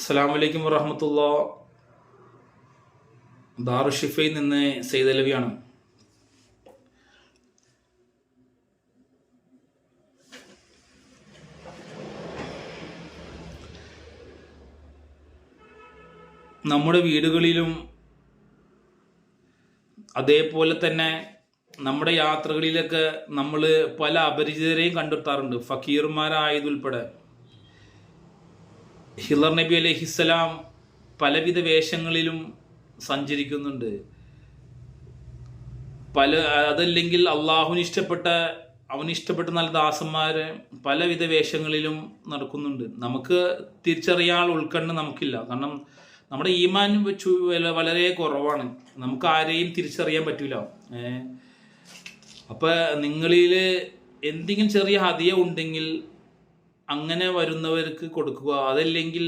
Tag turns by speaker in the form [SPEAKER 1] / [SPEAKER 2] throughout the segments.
[SPEAKER 1] അസ്സാം വലൈക്കും വറഹമത്തുള്ള. ദാറുഷിഫയിൽ നിന്ന് സെയ്തലവിയാണ് നമ്മുടെ വീടുകളിലും അതേപോലെ തന്നെ നമ്മുടെ യാത്രകളിലൊക്കെ നമ്മൾ പല അപരിചിതരെയും കണ്ടെത്താറുണ്ട്. ഫക്കീർമാരായതുൾപ്പെടെ. ഹിലർ നബി അലഹിസ്സലാം പലവിധ വേഷങ്ങളിലും സഞ്ചരിക്കുന്നുണ്ട്. പല അതല്ലെങ്കിൽ അള്ളാഹുവിന് ഇഷ്ടപ്പെട്ട അവന് ഇഷ്ടപ്പെട്ട നല്ല ദാസന്മാർ പലവിധ വേഷങ്ങളിലും നടക്കുന്നുണ്ട്. നമുക്ക് തിരിച്ചറിയാൻ ഉൾക്കണ്ണ് നമുക്കില്ല. കാരണം നമ്മുടെ ഈമാൻ വളരെ കുറവാണ്. നമുക്ക് ആരെയും തിരിച്ചറിയാൻ പറ്റില്ല അപ്പൊ നിങ്ങളിൽ എന്തെങ്കിലും ചെറിയ ഹതിയ ഉണ്ടെങ്കിൽ അങ്ങനെ വരുന്നവർക്ക് കൊടുക്കുക. അതല്ലെങ്കിൽ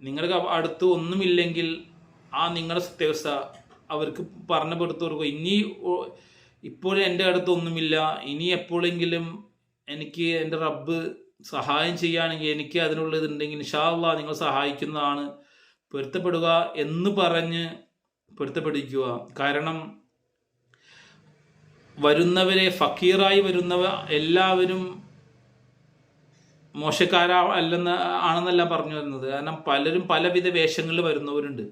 [SPEAKER 1] നിങ്ങൾക്ക് അടുത്ത് ഒന്നുമില്ലെങ്കിൽ ആ നിങ്ങളുടെ സത്യാവസ്ഥ അവർക്ക് പറഞ്ഞു കൊടുത്തു കൊടുക്കുക ഇനി ഇപ്പോൾ എന്റെ അടുത്ത് ഒന്നുമില്ല. ഇനി എപ്പോഴെങ്കിലും എനിക്ക് എന്റെ റബ്ബ് സഹായം ചെയ്യുകയാണെങ്കിൽ എനിക്ക് അതിനുള്ള ഇതുണ്ടെങ്കിൽ ഇൻഷാല്ല നിങ്ങൾ സഹായിക്കുന്നതാണ്. പൊരുത്തപ്പെടുക എന്ന് പറഞ്ഞ് പൊരുത്തപ്പെടിക്കുക കാരണം വരുന്നവരെ ഫക്കീറായി വരുന്നവ എല്ലാവരും മോശക്കാരാ അല്ലെന്ന് ആണെന്നല്ല പറഞ്ഞു വരുന്നത്. കാരണം പലരും പലവിധ വേഷങ്ങളിൽ വരുന്നവരുണ്ട്.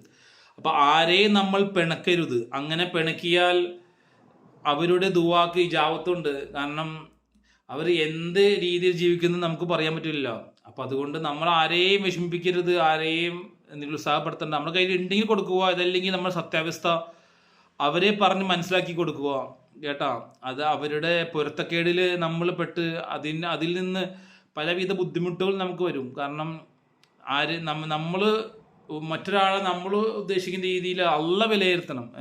[SPEAKER 1] അപ്പോൾ ആരെയും നമ്മൾ പിണക്കരുത്? അങ്ങനെ പിണക്കിയാൽ അവരുടെ ദുവാക്ക് ഇജാവത്തുണ്ട്. കാരണം അവർ എന്ത് രീതിയിൽ ജീവിക്കുന്നു നമുക്ക് പറയാൻ പറ്റില്ല. അപ്പൊ അതുകൊണ്ട് നമ്മൾ ആരെയും വിഷമിപ്പിക്കരുത് ആരെയും എന്തെങ്കിലും ഉത്സാഹപ്പെടുത്തേണ്ട. നമ്മുടെ കയ്യിൽ ഉണ്ടെങ്കിൽ കൊടുക്കുക അതല്ലെങ്കിൽ നമ്മൾ സത്യാവസ്ഥ അവരെ പറഞ്ഞ് മനസ്സിലാക്കി കൊടുക്കുക. കേട്ടാ? അത് അവരുടെ പൊരുത്തക്കേടിൽ നമ്മൾ പെട്ട് അതിന് അതിൽ നിന്ന് പലവിധ ബുദ്ധിമുട്ടുകൾ നമുക്ക് വരും. കാരണം ആര് നമ്മ നമ്മൾ മറ്റൊരാളെ നമ്മൾ ഉദ്ദേശിക്കുന്ന രീതിയിൽ അള്ള വിലയിരുത്തണം.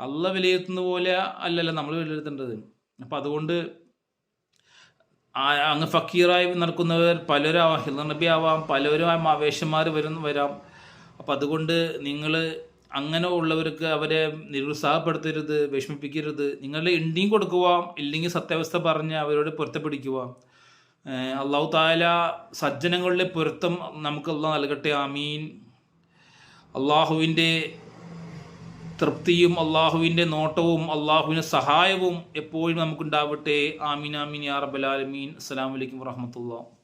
[SPEAKER 1] അള്ള വിലയിരുത്തുന്ന പോലെ അല്ലല്ല നമ്മൾ വിലയിരുത്തേണ്ടത്. അപ്പം അതുകൊണ്ട് അങ്ങ് ഫക്കീറായി നടക്കുന്നവർ പലരും ഹിൽ നബി ആവാം പലരും ആവേശന്മാർ വരും വരാം. അപ്പം അതുകൊണ്ട് നിങ്ങൾ അങ്ങനെ ഉള്ളവർക്ക് അവരെ നിരുത്സാഹപ്പെടുത്തരുത് വിഷമിപ്പിക്കരുത്. നിങ്ങളുടെ ഇണ്ടിയും കൊടുക്കുക ഇല്ലെങ്കിൽ സത്യാവസ്ഥ പറഞ്ഞ് അവരോട് പൊരുത്തപ്പിടിക്കുക. അള്ളാഹു താല സജ്ജനങ്ങളുടെ പൊരുത്തം നമുക്ക് അള്ളാഹ് നൽകട്ടെ ആമീൻ. അള്ളാഹുവിന്റെ തൃപ്തിയും അള്ളാഹുവിന്റെ നോട്ടവും അള്ളാഹുവിന്റെ സഹായവും എപ്പോഴും നമുക്കുണ്ടാവട്ടെ. ആമീൻ ആമീൻ യാ റബ്ബൽ ആലമീൻ. അസ്സലാമു അലൈക്കും വറഹ്മത്തുള്ളാഹി.